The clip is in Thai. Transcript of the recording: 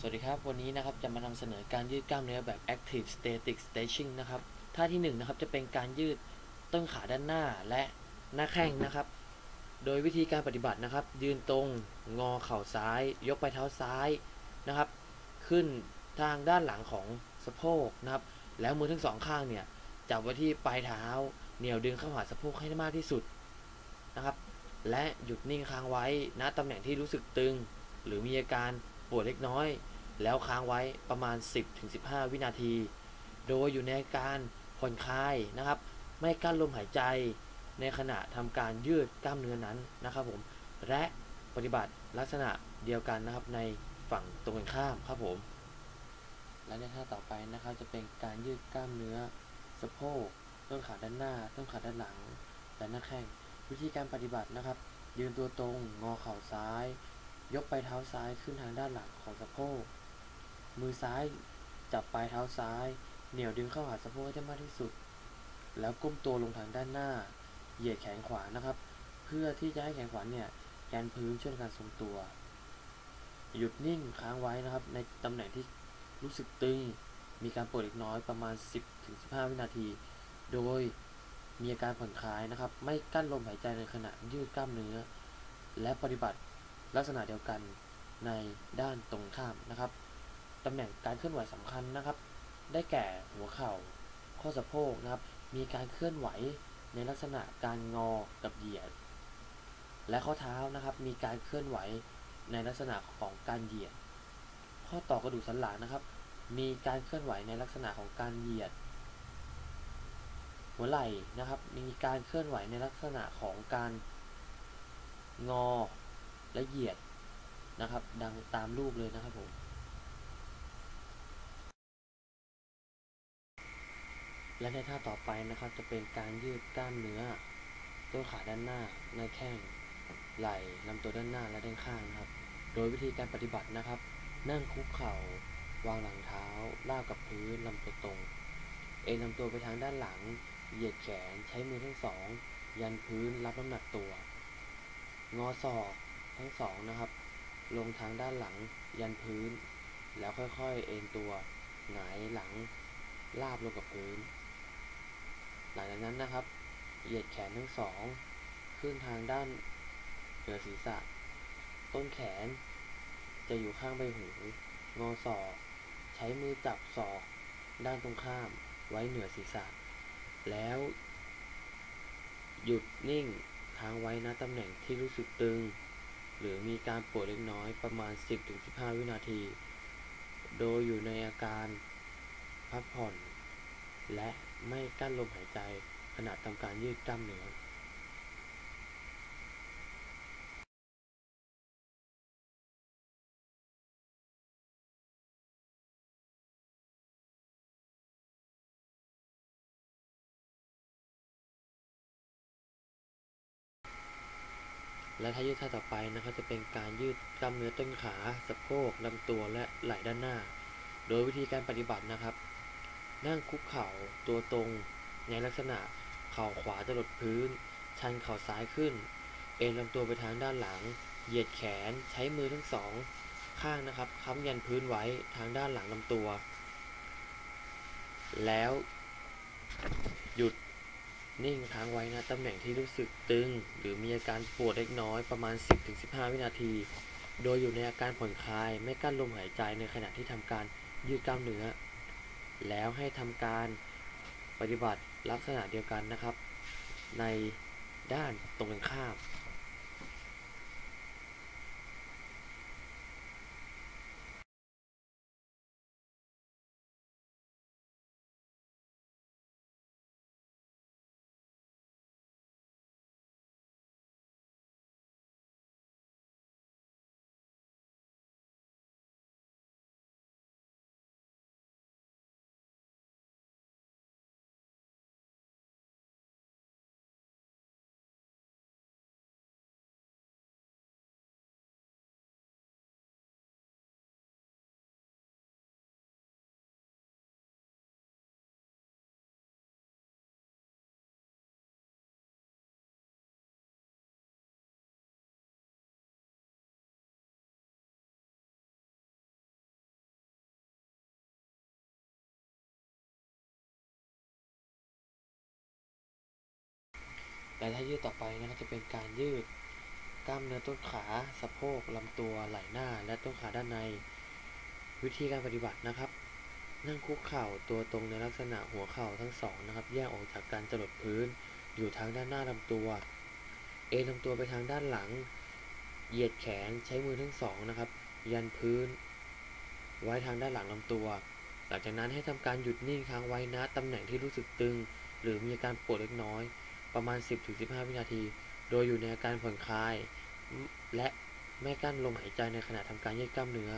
สวัสดีครับ วันนี้นะครับจะมานำเสนอการยืดกล้ามเนื้อแบบ active static stretching นะครับท่าที่1นงนะครับจะเป็นการยืดต้นขาด้านหน้าและหน้าแข้งนะครับ โดยวิธีการปฏิบัตินะครับ ยืนตรงงอเข่าซ้าย ยกไปเท้าซ้ายนะครับ ขึ้นทางด้านหลังของสะโพกนะครับ แล้วมือทั้งสองข้างเนี่ยจับไว้ที่ปลายเท้า เหนี่ยวดึงเข้าหาสะโพกให้ได้มากที่สุดนะครับ และหยุดนิ่งค้างไว้ณตำแหน่งที่รู้สึกตึง หรือมีอาการ ปวดเล็กน้อย แล้วค้างไว้ประมาณ 10-15 วินาที โดยอยู่ในการผ่อนคลายนะครับ ไม่กั้นลมหายใจในขณะทำการยืดกล้ามเนื้อนั้นนะครับผม และปฏิบัติลักษณะเดียวกันนะครับในฝั่งตรงกันข้ามครับผม และในท่าต่อไปนะครับจะเป็นการยืดกล้ามเนื้อสะโพกต้นขาด้านหน้า ต้นขาด้านหลัง และหน้าแข้ง วิธีการปฏิบัตินะครับ ยืนตัวตรง งอเข่าซ้าย ยกไปเท้าซ้ายขึ้นทางด้านหลังของสะโพก มือซ้ายจับปลายเท้าซ้าย เหนี่ยวดึงเข้าหาสะโพกให้ได้มากที่สุด แล้วก้มตัวลงทางด้านหน้า เหยียดแขนขวานะครับ เพื่อที่จะให้แขนขวาเนี่ยแกนพื้นช่วยในการทรงตัว หยุดนิ่งค้างไว้นะครับ ในตำแหน่งที่รู้สึกตึง มีการปวดเล็กน้อยประมาณ 10-15 วินาที โดยมีอาการผ่อนคลายนะครับ ไม่กั้นลมหายใจในขณะยืดกล้ามเนื้อ และปฏิบัติ ลักษณะเดียวกันในด้านตรงข้ามนะครับตำแหน่งการเคลื่อนไหวสำคัญนะครับ ได้แก่หัวเข่า ข้อสะโพกนะครับ มีการเคลื่อนไหวในลักษณะการงอกับเหยียด และข้อเท้านะครับ มีการเคลื่อนไหวในลักษณะของการเหยียด ข้อต่อกระดูกสันหลังนะครับ มีการเคลื่อนไหวในลักษณะของการเหยียด หัวไหล่นะครับ มีการเคลื่อนไหวในลักษณะของการงอ ละเหยียดนะครับ ดังตามรูปเลยนะครับผมและในท่าต่อไปนะครับจะเป็นการยืดกล้ามเนื้อต้นขาด้านหน้าหน้าแข้งไหล่ลำตัวด้านหน้าและด้านข้างนะครับ โดยวิธีการปฏิบัตินะครับ นั่งคุกเข่าวางหลังเท้าลาบกับพื้นลำตัวตรง เอ็นลำตัวไปทางด้านหลัง เหยียดแขนใช้มือทั้งสอง ยันพื้นรับน้ำหนักตัว งอศอก ทั้งสองนะครับ ลงทางด้านหลังยันพื้น แล้วค่อยๆเอ็นตัวหงายหลังลาบลงกับพื้น หลังจากนั้นนะครับ เหยียดแขนทั้งสอง ขึ้นทางด้านเหนือศีรษะ ต้นแขน จะอยู่ข้างใบหู งอศอกใช้มือจับศอก ด้านตรงข้ามไว้เหนือศีรษะ แล้ว หยุดนิ่งค้างไว้ณตำแหน่งที่รู้สึกตึง หรือมีการปวดเล็กน้อยประมาณ 10-15 วินาที โดยอยู่ในอาการพักผ่อน และไม่กั้นลมหายใจขณะทำการยืดกล้ามเนื้อ และถ้ายืดท่าต่อไปนะครับจะเป็นการยืดกล้ามเนื้อต้นขาสะโพกลำตัวและไหล่ด้านหน้า โดยวิธีการปฏิบัตินะครับ นั่งคุกเข่าตัวตรงในลักษณะเข่าขวาจะหลดพื้น ชันเข่าซ้ายขึ้น เอ็นลำตัวไปทางด้านหลัง เหยียดแขนใช้มือทั้งสอง ข้างนะครับค้ำยันพื้นไว้ทางด้านหลังลำตัว แล้ว หยุด นิ่งค้างไว้นะตำแหน่งที่รู้สึกตึง หรือมีอาการปวดเล็กน้อยประมาณ 10-15 วินาที โดยอยู่ในอาการผ่อนคลายไม่กั้นลมหายใจในขณะที่ทำการยืดกล้ามเนื้อ แล้วให้ทำการปฏิบัติลักษณะเดียวกันนะครับ ในด้านตรงกันข้าม และท่ายืดต่อไปนะครับจะเป็นการยืดกล้ามเนื้อต้นขาสะโพกลำตัวไหล่หน้า และต้นขาด้านใน วิธีการปฏิบัตินะครับ นั่งคุกเข่าตัวตรงในลักษณะหัวเข่าทั้งสองนะครับแยกออกจากกันจรดพื้น อยู่ทางด้านหน้าลำตัว เอนลำตัวไปทางด้านหลัง เหยียดแขนใช้มือทั้งสองนะครับ ยันพื้น ไว้ทางด้านหลังลำตัว หลังจากนั้นให้ทำการหยุดนิ่งค้างไว้ณตำแหน่งที่รู้สึกตึง หรือมีอาการปวดเล็กน้อย ประมาณ 10-15 วินาที โดยอยู่ในอาการผ่อนคลาย และไม่กั้นลมหายใจในขณะทำการยืดกล้ามเนื้อ